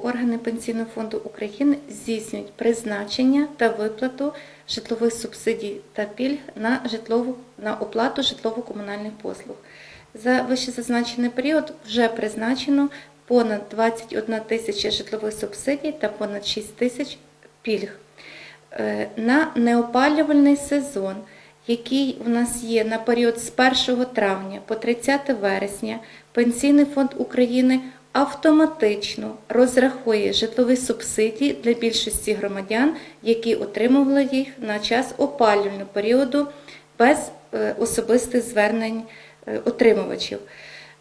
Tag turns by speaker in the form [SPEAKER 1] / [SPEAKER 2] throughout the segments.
[SPEAKER 1] Органи Пенсійного фонду України здійснюють призначення та виплату житлових субсидій та пільг на житлову на оплату житлово-комунальних послуг. За вищезазначений період вже призначено понад 21 тисяча житлових субсидій та понад 6 тисяч пільг. Е, На неопалювальний сезон, який у нас є на період з 1 травня по 30 вересня, Пенсійний фонд України автоматично розрахує житлові субсидії для більшості громадян, які отримували їх на час опалювального періоду без е, особистих звернень е, отримувачів.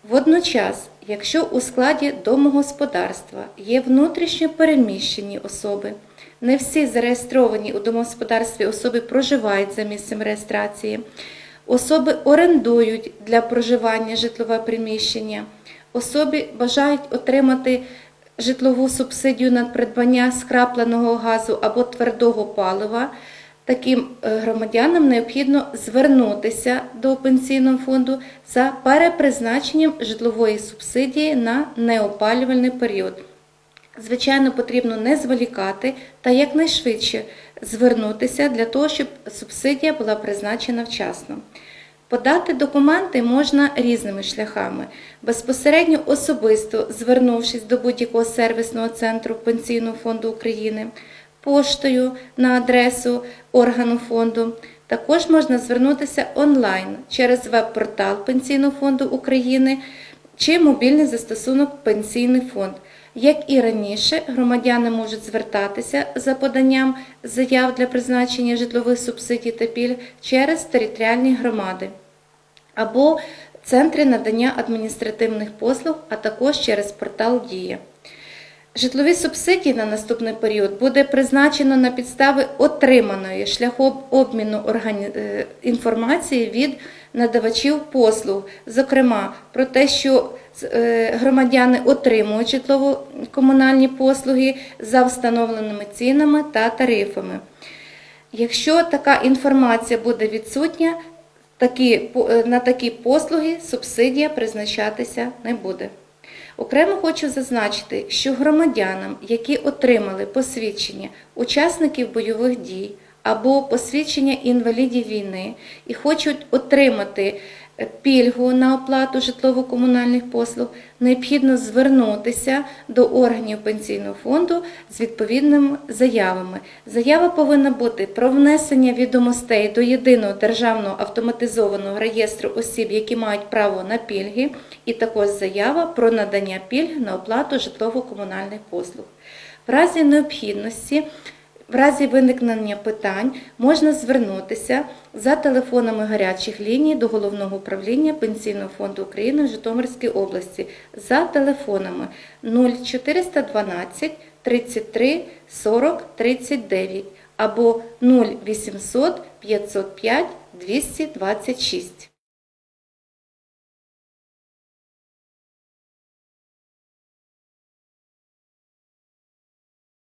[SPEAKER 1] Водночас, якщо у складі домогосподарства є внутрішньо переміщені особи, не всі зареєстровані у домогосподарстві особи проживають за місцем реєстрації, особи орендують для проживання житлове приміщення, особи бажають отримати житлову субсидію на придбання скрапленого газу або твердого палива. Таким е, громадянам необхідно звернутися до пенсійного фонду за перепризначенням житлової субсидії на неопалювальний період. Звичайно, потрібно не зволікати та якнайшвидше звернутися для того, щоб субсидія була призначена вчасно. Подати документи можна різними шляхами. Безпосередньо особисто звернувшись до будь-якого сервісного центру Пенсійного фонду України, поштою на адресу органу фонду. Також можна звернутися онлайн через веб-портал Пенсійного фонду України чи мобільний застосунок Пенсійний фонд. Як і раніше, громадяни можуть звертатися за поданням заяв для призначення житлових субсидій та пільг через територіальні громади або центри надання адміністративних послуг, а також через портал Дія. Житлові субсидії на наступний період буде призначено на підстави отриманої шляхом обміну е, інформації від надавачів послуг, зокрема про те, що е, громадяни отримують житлово-комунальні послуги за встановленими цінами та тарифами. Якщо така інформація буде відсутня, е, на такі послуги субсидія призначатися не буде. Окремо хочу зазначити, що громадянам, які отримали посвідчення учасників бойових дій або посвідчення інвалідів війни і хочуть отримати пільгу на оплату житлово-комунальних послуг, необхідно звернутися до органів пенсійного фонду з відповідними заявами. Заява повинна бути про внесення відомостей до єдиного державного автоматизованого реєстру осіб, які мають право на пільги, і також заява про надання пільг на оплату житлово-комунальних послуг. В разі необхідності в разі виникнення питань можна звернутися за телефонами гарячих ліній до Головного управління Пенсійного фонду України в Житомирській області за телефонами 0412 33 40 39 або 0800 505 226.